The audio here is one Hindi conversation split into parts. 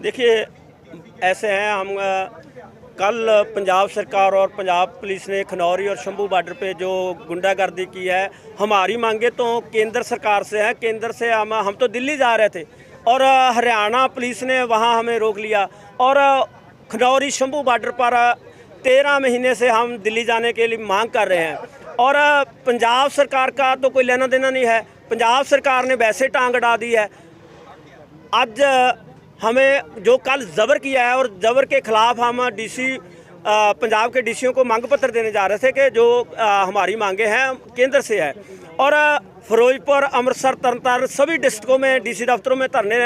देखिए ऐसे हैं हम कल पंजाब सरकार और पंजाब पुलिस ने खनौरी और शंभू बॉर्डर पे जो गुंडागर्दी की है हमारी मांगे तो केंद्र सरकार से है, केंद्र से हम हम तो दिल्ली जा रहे थे और हरियाणा पुलिस ने वहाँ हमें रोक लिया और खनौरी शंभू बॉर्डर पर तेरह महीने से हम दिल्ली जाने के लिए मांग कर रहे हैं और पंजाब सरकार का तो कोई लेना देना नहीं है, पंजाब सरकार ने वैसे टांग अड़ा दी है। आज हमें जो कल जबर किया है और जबर के खिलाफ हम डीसी पंजाब के डीसीओ को मांग पत्र देने जा रहे थे कि जो अ, हमारी मांगे हैं केंद्र से है। और अ, फिरोजपुर, अमृतसर तरनताਰਨ सभी डिस्ट्रिक्टों में डीसी दफ्तरों में धरने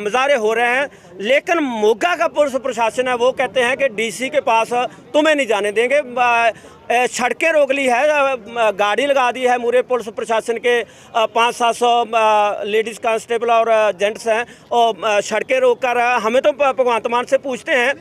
मुजाहरे हो रहे हैं। लेकिन मोगा का पुलिस प्रशासन है, वो कहते हैं कि डीसी के पास तुम्हें नहीं जाने देंगे। सड़कें रोक ली है गाड़ी लगा दी है पूरे पुलिस प्रशासन के। पाँच सात सौ लेडीज़ कांस्टेबल और जेंट्स हैं। और सड़कें रोक कर हमें तो भगवंत मान से पूछते हैं।